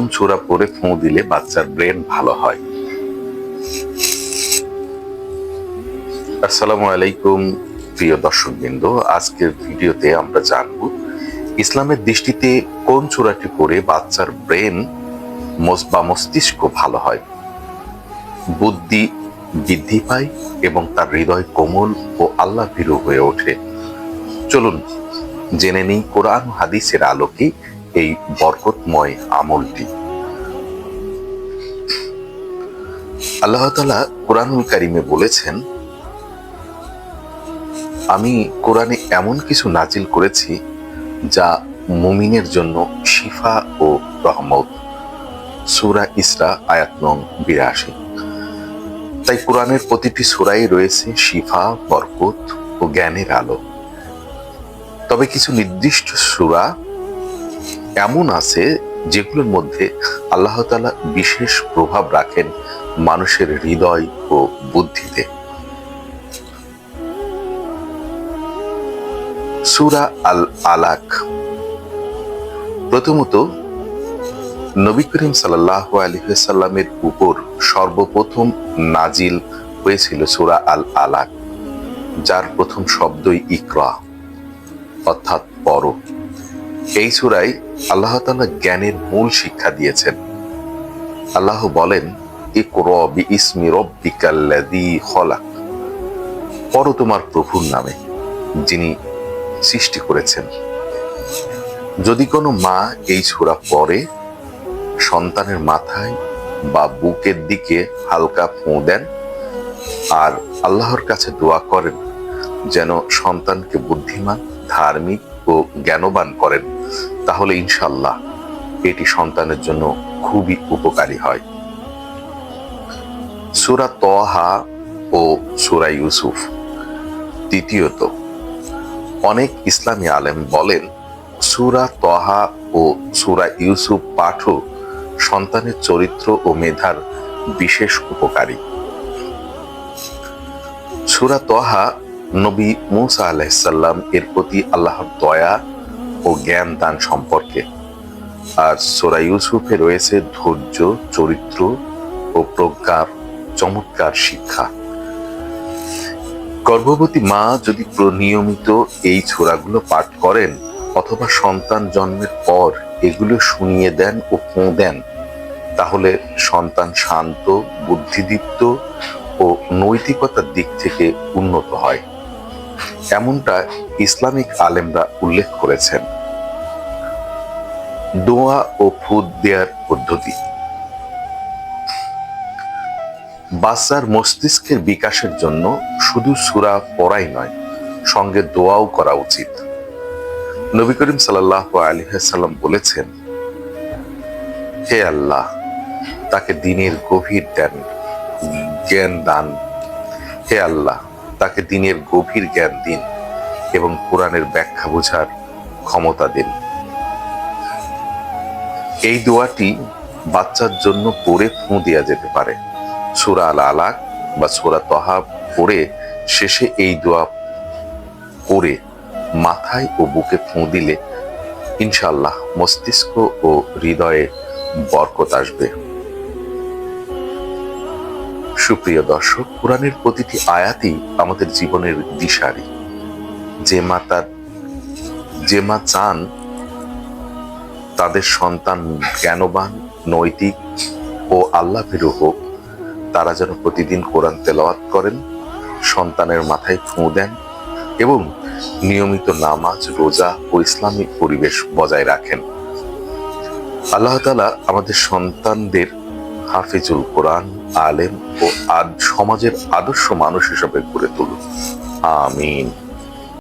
কোন ছোড়া পরে ফোঁ দিলে বাচ্চার ব্রেন ভালো হয়। আসসালামু আলাইকুম, প্রিয় দর্শকবৃন্দ। আজকের ভিডিওতে আমরা জানব, ইসলামের দৃষ্টিতে কোন চূড়াটি পরে বাচ্চার ব্রেন বা মস্তিষ্ক ভালো হয়? বুদ্ধি বৃদ্ধি পায় এবং তার হৃদয় কোমল ও আল্লাহ ভীরু হয়ে ওঠে। চলুন, জেনে নিই কোরআন, হাদিসের আলোকে এই বরকতময় আমলটি। আল্লাহ তালা কোরআনুল কারিমে বলেছেন, আমি কোরআনে এমন কিছু নাজিল করেছি যা মুমিনের জন্য শিফা ও রহমত। সুরা ইসরা আয়াত নং বিরাশি। তাই কোরআনের প্রতিটি সুরাই রয়েছে শিফা, বরকত ও জ্ঞানের আলো। তবে কিছু নির্দিষ্ট সুরা এমন আছে যেগুলোর মধ্যে আল্লাহ তালা বিশেষ প্রভাব রাখেন মানুষের হৃদয় ও বুদ্ধিতে। সুরা আল আলাক প্রথমত নবী করিম সাল্লাহ আলহামের উপর সর্বপ্রথম নাজিল হয়েছিল সুরা আল আলাক যার প্রথম শব্দই ইকরা, অর্থাৎ পর। এই সুরাই আল্লাহ তালা জ্ঞানের মূল শিক্ষা দিয়েছেন। আল্লাহ বলেন পড়ো তোমার প্রভুর নামে, যিনি সৃষ্টি করেছেন। যদি কোনো মা এই ছোড়া পরে সন্তানের মাথায় বা বুকের দিকে হালকা ফোঁ দেন আর আল্লাহর কাছে দোয়া করেন, যেন সন্তানকে বুদ্ধিমান, ধার্মিক জ্ঞানবান করেন, তাহলে ইনশাল্লাহ এটি সন্তানের জন্য খুবই উপকারী হয়। সুরা তহা ও সুরা ইউসুফ তৃতীয়ত, অনেক ইসলামী আলেম বলেন, সুরা তহা ও সুরা ইউসুফ পাঠও সন্তানের চরিত্র ও মেধার বিশেষ উপকারী। সুরা তহা নবী মুসা আলাহিসাল্লাম এর প্রতি আল্লাহর দয়া ও জ্ঞান দান সম্পর্কে। আর সোরা ইউসুফে রয়েছে ধৈর্য, চরিত্র ও প্রজ্ঞার চমৎকার শিক্ষা। গর্ভবতী মা যদি নিয়মিত এই ছোড়াগুলো পাঠ করেন অথবা সন্তান জন্মের পর এগুলো শুনিয়ে দেন ও ফোঁ দেন, তাহলে সন্তান শান্ত, বুদ্ধিদীপ্ত ও নৈতিকতার দিক থেকে উন্নত হয়। এমনটা ইসলামিক আলেমরা উল্লেখ করেছেন। দোয়া ও ফুদ দেওয়ার পদ্ধতি। বাচ্চার মস্তিষ্কের বিকাশের জন্য শুধু সুরা পড়াই নয়, সঙ্গে দোয়াও করা উচিত। নবী করিম সাল্লাহ আলিহাল্লাম বলেছেন, হে আল্লাহ, তাকে দিনের গভীর দেন জ্ঞান দান। হে আল্লাহ তাকে দিনের গভীর জ্ঞান দিন এবং কোরআনের ব্যাখ্যা বোঝার ক্ষমতা দিন। এই দোয়াটি বাচ্চার জন্য পড়ে ফুঁ দেওয়া যেতে পারে। সুরা আল আলাক বা সুরা তহা পড়ে শেষে এই দোয়া পড়ে মাথায় ও বুকে ফুঁ দিলে ইনশাল্লাহ মস্তিষ্ক ও হৃদয়ে বরকত আসবে। সুপ্রিয় দর্শক, কোরআনের প্রতিটি আয়াতই আমাদের জীবনের দিশারি। যে মা তার, যে মা চান তাদের সন্তান জ্ঞানবান, নৈতিক ও আল্লাহ ভীরু হোক, তারা যেন প্রতিদিন কোরআন তেলাওয়াত করেন, সন্তানের মাথায় ফুঁ দেন এবং নিয়মিত নামাজ, রোজা ও ইসলামিক পরিবেশ বজায় রাখেন। আল্লাহ তালা আমাদের সন্তানদের হাফিজুল কোরআন আলেম ও আদ সমাজের আদর্শ মানুষ হিসেবে গড়ে তুলুন। আমিন।